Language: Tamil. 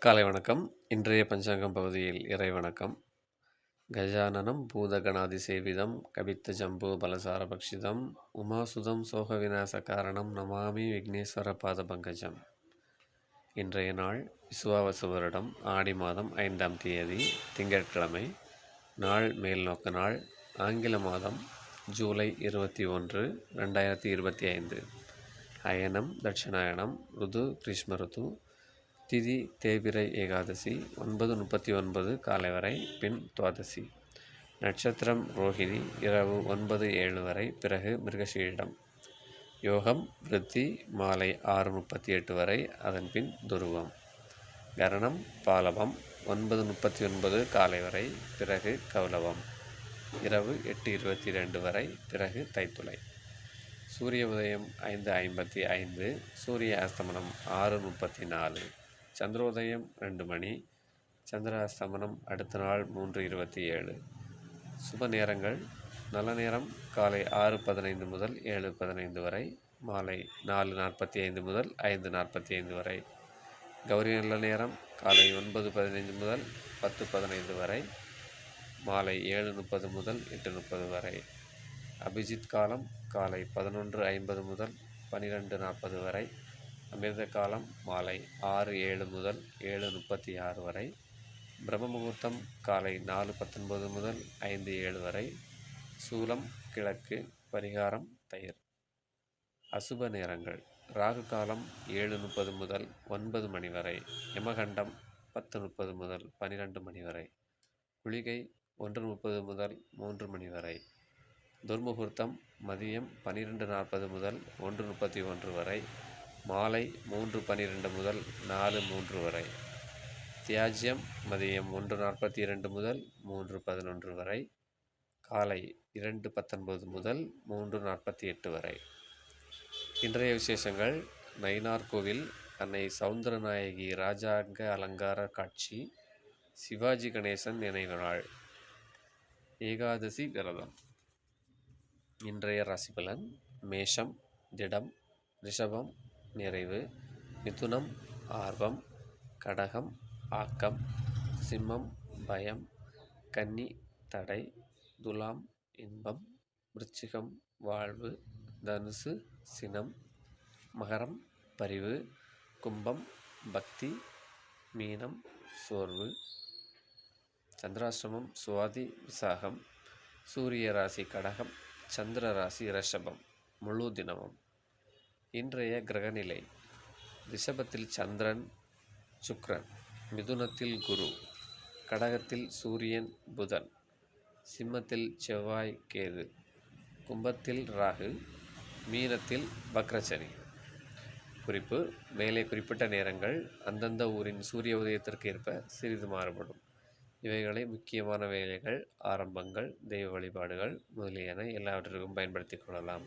காலை வணக்கம். இன்றைய பஞ்சாங்கம் பகுதியில் இறை வணக்கம். கஜானனம் பூதகணாதிசேவிதம் கவித்த ஜம்பு பலசார பக்ஷிதம் உமாசுதம் சோக விநாச காரணம் நமாமி விக்னேஸ்வர பாத பங்கஜம். இன்றைய நாள் விசுவாவசு வருடம் ஆடி மாதம் ஐந்தாம் தேதி திங்கட்கிழமை நாள் மேல் நோக்க நாள் ஆங்கில மாதம் ஜூலை இருபத்தி ஒன்று ரெண்டாயிரத்தி இருபத்தி ஐந்து. அயனம் தட்சிணாயனம் ருது கிருஷ்ம ருது திதி தேவிரை ஏகாதசி ஒன்பது முப்பத்தி ஒன்பது காலை வரை பின் துவாதசி. நட்சத்திரம் ரோஹிணி இரவு ஒன்பது ஏழு வரை பிறகு மிருகஷீடம் யோகம் விருத்தி மாலை ஆறு முப்பத்தி எட்டு வரை அதன் பின் துருவம். கரணம் பாலவம் ஒன்பது முப்பத்தி ஒன்பது காலை வரை பிறகு கௌலவம். இரவு எட்டு இருபத்தி ரெண்டு வரை பிறகு தைத்துளை. சூரிய உதயம் ஐந்து ஐம்பத்தி ஐந்து சூரிய அஸ்தமனம் ஆறு முப்பத்தி நாலு. சந்திரோதயம் ரெண்டு மணி. சந்திராஸ்தமனம் அடுத்த நாள் மூன்று இருபத்தி ஏழு. சுப நேரங்கள். நல்ல நேரம். காலை ஆறு பதினைந்து முதல் ஏழு பதினைந்து வரை. மாலை நாலு நாற்பத்தி ஐந்து முதல் ஐந்து நாற்பத்தி ஐந்து வரை. கௌரி நல்ல நேரம். காலை ஒன்பது பதினைந்து முதல் பத்து பதினைந்து வரை. மாலை ஏழு முப்பது முதல் எட்டு முப்பது வரை. அபிஜித் காலம் காலை பதினொன்று ஐம்பது முதல் பன்னிரெண்டு நாற்பது வரை. அமிர்த காலம் மாலை ஆறு ஏழு முதல் ஏழு முப்பத்தி ஆறு வரை பிரம்ம முகூர்த்தம் காலை நாலு பத்தொன்பது முதல் ஐந்து ஏழு வரை சூலம் கிழக்கு பரிகாரம் தயிர். அசுப நேரங்கள் ராகு காலம் ஏழு முப்பது முதல் ஒன்பது மணி வரை யமகண்டம் பத்து முப்பது முதல் பனிரெண்டு மணி வரை குளிகை ஒன்று முப்பது முதல் மூன்று மணி வரை துர்முகூர்த்தம் மதியம் பன்னிரெண்டு நாற்பது முதல் ஒன்று முப்பத்தி ஒன்று வரை மாலை மூன்று பன்னிரெண்டு முதல் நாலு மூன்று வரை. தியாஜ்யம் மதியம் ஒன்று நாற்பத்தி இரண்டு முதல் மூன்று பதினொன்று வரை. காலை இரண்டு பத்தொன்பது முதல் மூன்று நாற்பத்தி எட்டு வரை. இன்றைய விசேஷங்கள் நயினார் கோவில் அன்னை சவுந்தரநாயகி ராஜாங்க அலங்கார காட்சி சிவாஜி கணேசன் நினைவு நாள் ஏகாதசி விரதம். இன்றைய ராசிபலன் மேஷம் திடம் ரிஷபம் நிறைவு மிதுனம் ஆர்வம் கடகம் ஆக்கம் சிம்மம் பயம் கன்னி தடை துலாம் இன்பம் விருச்சிகம் வாழ்வு தனுசு சினம் மகரம் பரிவு கும்பம் பக்தி மீனம் சோர்வு சந்திராசிரமம் சுவாதி விசாகம் சூரிய ராசி கடகம் சந்திர ராசி ரிஷபம் முழு தினமும். இன்றைய கிரகநிலை. ரிஷபத்தில் சந்திரன் சுக்ரன் மிதுனத்தில் குரு கடகத்தில் சூரியன் புதன் சிம்மத்தில் செவ்வாய் கேது கும்பத்தில் ராகு மீனத்தில் வக்ரசனி. குறிப்பு மேலே குறிப்பிட்ட நேரங்கள் அந்தந்த ஊரின் சூரிய உதயத்திற்கு ஏற்ப சிறிது மாறுபடும். இவைகளை முக்கியமான வேலைகள் ஆரம்பங்கள் தெய்வ வழிபாடுகள் முதலியன எல்லாவற்றிற்கும் பயன்படுத்தி கொள்ளலாம்.